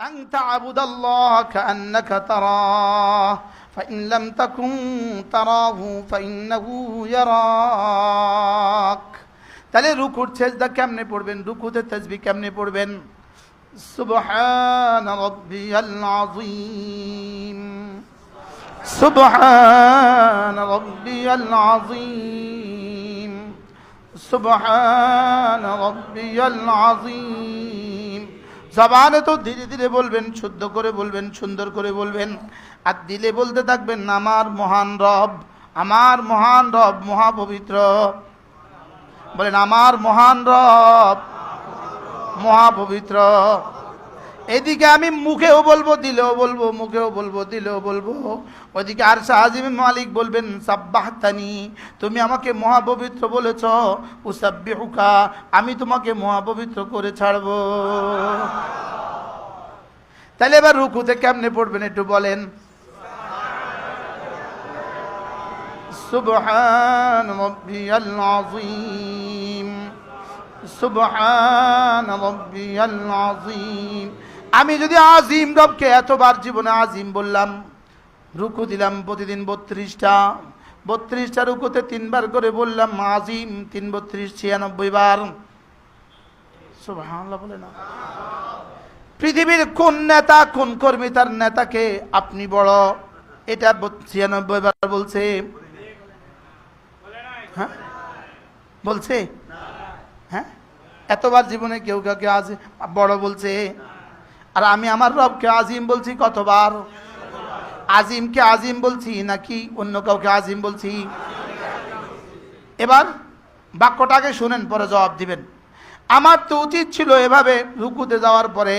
أن تعبد الله كأنك تراه فإن لم تكن تراه فإنه يراك তাহলে রুকুর সেজদা কেমনে পড়বেন রুকুতে তসবি কেমনে পড়বেন সুবহান রব্বিয়াল আযীম সুবহান রব্বিয়াল আযীম সুবহান রব্বিয়াল আযীম জবানে তো ধীরে ধীরে বলবেন, শুদ্ধ করে বলবেন, সুন্দর করে বলবেন। আর দিলে বলতে থাকবেন, আমার মহান রব, আমার মহান রব, মহাপবিত্র। বলেন, আমার মহান রব, মহাপবিত্র। এদিকে আমি মুখেও বলব, দিলেও বলব, মুখেও বলব, দিলেও বলব। ওইদিকে আর শাহজিম মালিক বলবেন, সাব্বাহতানি, তুমি আমাকে মহাপবিত্র বলেছ, উসাব্বিহুকা, আমি তোমাকে মহাপবিত্র করে ছাড়বো। তাহলে এবার রুকুতে কেমনে পড়বেন একটু বলেন? সুবহান রব্বিয়াল সুবহান আমি যদি আজিম রবকে এতবার জীবনে আজিম বললাম, রুকু দিলাম প্রতিদিন বত্রিশটা বত্রিশটা রুকুতে তিনবার করে বললাম, আজিম, তিন বত্রিশ, ছিয়ানব্বই বার। বলে না। পৃথিবীর কোন নেতা, কোন কর্মী তার নেতাকে আপনি বড়? এটা ছিয়ানব্বই বার বলছে। হ্যাঁ? বলছে? হ্যাঁ? এতবার জীবনে কেউ কাউকে আজ বড় বলছে? আর আমি আমার রবকে আজিম বলছি কতবার? আজিমকে আজিম বলছি নাকি অন্য কাউকে আজিম বলছি? এবার বাক্যটাকে শুনেন, পরে জবাব দিবেন। আমার তো উচিত ছিল এভাবে রুকুতে যাওয়ার পরে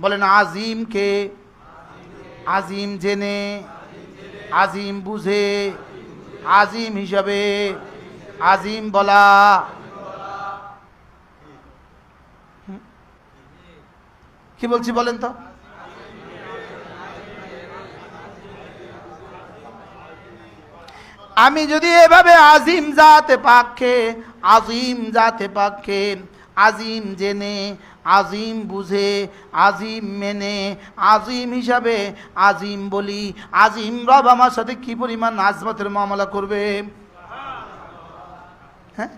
বলেন, আজিমকে আজিম জেনে, আজিম বুঝে, আজিম হিসাবে আজিম বলা? কি বলছি বলেন তো? আমি যদি এভাবে আজিম জাতে পাককে, আজিম জাতে পাককে, আজিম জেনে, আজিম বুঝে, আজিম মেনে, আজিম হিসাবে আজিম বলি, আজিম রব আমার সাথে কি পরিমাণ আজমতের মামলা করবে? হ্যাঁ?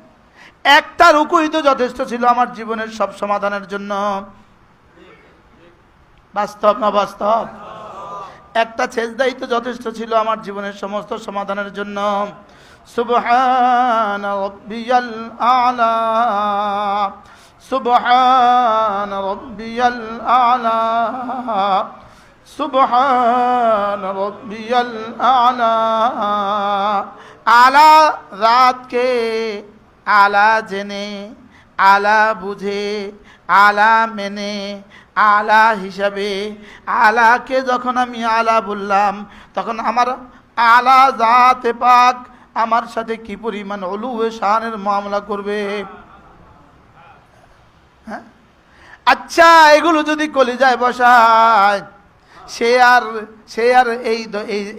একটা রুকুই তো যথেষ্ট ছিল আমার জীবনের সব সমাধানের জন্য। বাস্তব না বাস্তব? একটা ছেজদাই তো যথেষ্ট ছিল আমার জীবনের সমস্ত সমাধানের জন্য। আলা রাতকে আলা জেনে, আলা বুঝে, আলা মেনে আলা হিসাবে, আলাকে যখন আমি আলা বললাম, তখন আমার আলা জাতে পাক আমার সাথে কি পরিমাণ অলু শানের মামলা করবে? হ্যাঁ? আচ্ছা এগুলো যদি কলিজায় বসায়, সে আর সে আর এই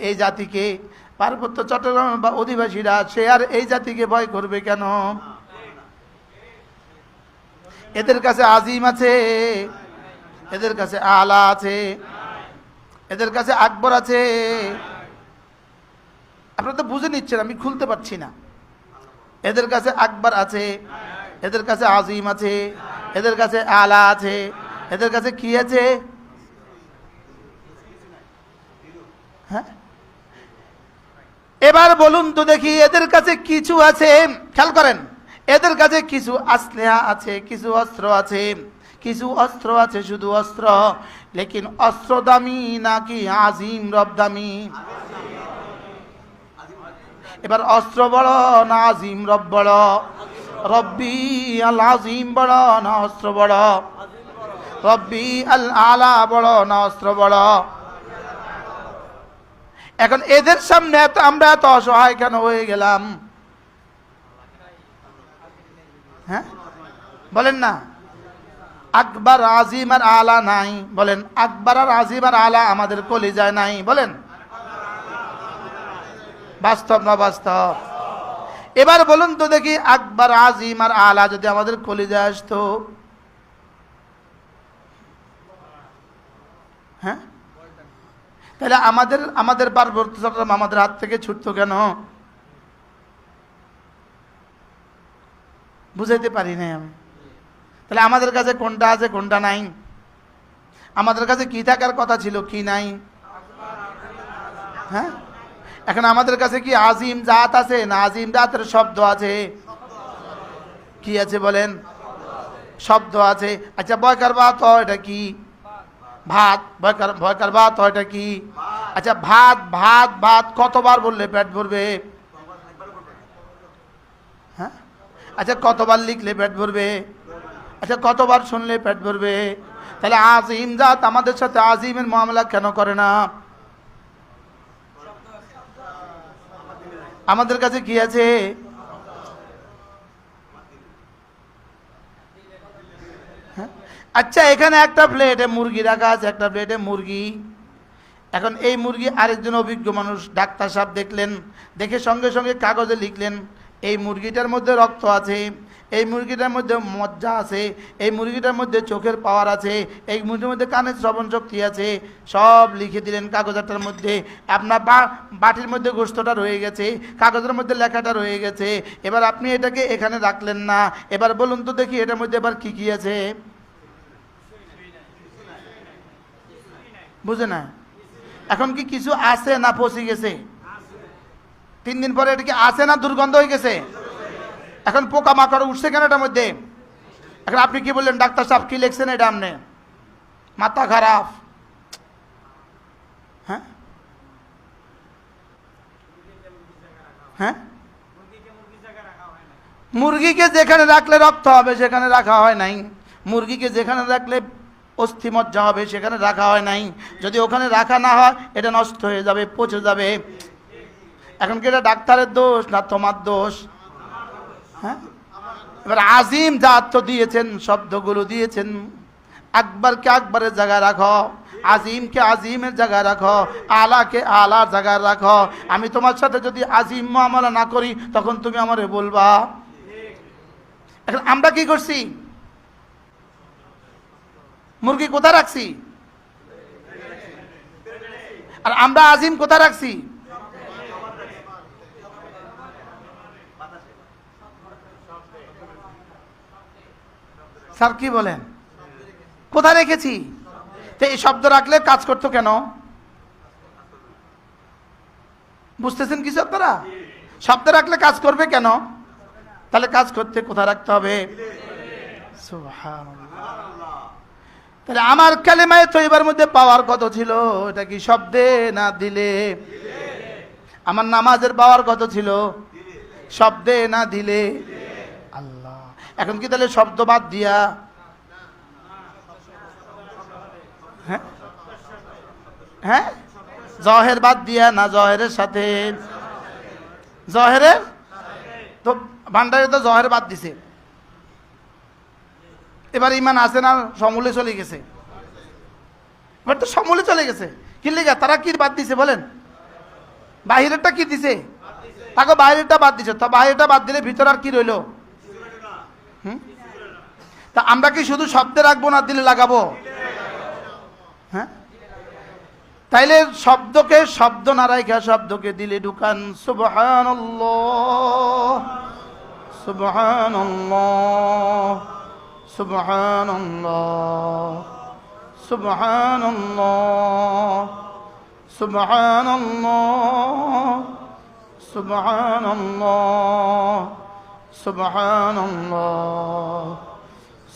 এই জাতিকে, পার্বত্য চট্টগ্রাম বা অধিবাসীরা, সে আর এই জাতিকে ভয় করবে কেন? এদের কাছে আজিম আছে। এদের কাছে আলা আছে। এদের কাছে আকবর আছে। আপনারা তো বুঝে নিচ্ছেন, আমি খুলতে পারছি না। এদের কাছে আকবর আছে, এদের কাছে আজিম আছে, এদের কাছে আলা আছে, এদের কাছে কি আছে? হ্যাঁ? এবার বলুন তো দেখি, এদের কাছে কিছু আছে। খেয়াল করেন, এদের কাছে কিছু আসলেহা আছে, কিছু অস্ত্র আছে। কিছু অস্ত্র আছে, শুধু অস্ত্র। লেকিন অস্ত্র দামি নাকি আজিম, রব দামি? এবার অস্ত্র বড় না আজিম, রব বড়? রব্বি আল আজিম বড় না অস্ত্র বড়? রব্বি আল আলা বড় না অস্ত্র বড়? এখন এদের সামনে এত আমরা এত অসহায় কেন হয়ে গেলাম? হ্যাঁ? বলেন না। আকবর আজিম আর আলা নাই। বলেন, আকবর আর আজিম আর আলা আমাদের কলিজায় নাই। বলেন। বাস্তব না বাস্তব? এবার বলুন তো দেখি, আকবর আজিম আর আলা যদি আমাদের কলিজায় আসতো। হ্যাঁ? তাহলে আমাদের আমাদের পার্বত্য চট্টগ্রাম আমাদের হাত থেকে ছুটতো কেন? বুঝাইতে পারি নাই আমি। তাহলে আমাদের কাছে কোনটা আছে, কোনটা নাই? আমাদের কাছে কি থাকার কথা ছিল, কি নাই? হ্যাঁ? এখন আমাদের কাছে কি আজিম জাত আছে, না আজিম জাতের শব্দ আছে? কি আছে বলেন? শব্দ আছে। আচ্ছা বয়কার হয় এটা কি? ভাত। ভয়কার ভয়কার ভাত এটা কি? আচ্ছা ভাত ভাত ভাত কতবার বললে পেট ভরবে? হ্যাঁ? আচ্ছা কতবার লিখলে পেট ভরবে? আচ্ছা কতবার শুনলে পেট ভরবে? তাহলে আজিম জাত আমাদের সাথে আজিমের মামলা কেন করে না? আমাদের কাছে কি আছে? হ্যাঁ? আচ্ছা এখানে একটা প্লেটে মুরগি রাখা আছে, একটা প্লেটে মুরগি। এখন এই মুরগি আরেকজন অভিজ্ঞ মানুষ, ডাক্তার সাহেব দেখলেন, দেখে সঙ্গে সঙ্গে কাগজে লিখলেন, এই মুরগিটার মধ্যে রক্ত আছে। এই মুরগিটার মধ্যে মজ্জা আছে, এই মুরগিটার মধ্যে চোখের পাওয়ার আছে, এই মুরগির মধ্যে কানের শ্রবণ শক্তি আছে, সব লিখে দিলেন কাগজটার মধ্যে। আপনার বা, বাটির মধ্যে গোস্তটা রয়ে গেছে, কাগজের মধ্যে লেখাটা রয়ে গেছে। এবার আপনি এটাকে এখানে রাখলেন না। এবার বলুন তো দেখি এটার মধ্যে এবার কি কি আছে। বুঝে না? এখন কি কিছু আছে না পচে গেছে? তিন দিন পরে এটা কি আছে না দুর্গন্ধ হয়ে গেছে? এখন পোকা মাকড় উঠছে কেন এটার মধ্যে? এখন আপনি কি বললেন, ডাক্তার সাহেব কি লিখছেন এটা আপনি? মাথা খারাপ। হ্যাঁ? হ্যাঁ? মুরগিকে যেখানে রাখলে রক্ত হবে, সেখানে রাখা হয় নাই। মুরগিকে যেখানে রাখলে অস্থি মজ্জা হবে, সেখানে রাখা হয় নাই। যদি ওখানে রাখা না হয়, এটা নষ্ট হয়ে যাবে, পচে যাবে। এখন কি এটা ডাক্তারের দোষ না তোমার দোষ? হ্যাঁ? এবার আজিম জাত তো দিয়েছেন, শব্দগুলো দিয়েছেন। আকবরকে আকবরের জায়গায় রাখো, আজিমকে আজিমের জায়গায় রাখো, আলাকে আলার জায়গায় রাখো। আমি তোমার সাথে যদি আজিম মামলা না করি, তখন তুমি আমারে বলবা। এখন আমরা কি করছি? মুরগি কোথায় রাখছি? আর আমরা আজিম কোথায় রাখছি? স্যার, কি বলেন? কোথায় রেখেছি? তো, এই শব্দ রাখলে কাজ করতো কেন? বুঝতেছেন কিছু আপনারা? শব্দ রাখলে কাজ করবে কেন? তাহলে কাজ করতে কোথায় রাখতে হবে। তাহলে আমার কালেমায় তৈবার মধ্যে পাওয়ার কত ছিল, এটা কি শব্দে না দিলে? আমার নামাজের পাওয়ার কত ছিল, শব্দে না দিলে? এখন কি তাহলে শব্দ বাদ দিয়া? হ্যাঁ? হ্যাঁ? জহের বাদ দিয়া না জহেরের সাথে? জহেরের? তো ভান্ডারে তো জহের বাদ দিছে। এবার ইমান আছে না সমূলে চলে গেছে? এবার তো সমূলে চলে গেছে। কি লিগা? তারা কি বাদ দিছে বলেন? বাহিরেরটা কি দিছে? তাকে বাইরেরটা বাদ দিছে। তো বাইরেটা বাদ দিলে ভিতর আর কি রইল? তা আমরা কি শুধু শব্দে রাখব না দিলে লাগাবো? হ্যাঁ? তাইলে শব্দকে শব্দ না রাখা শব্দকে দিলে ঢুকান। সুবহান সুবহান সুবহান সুবহান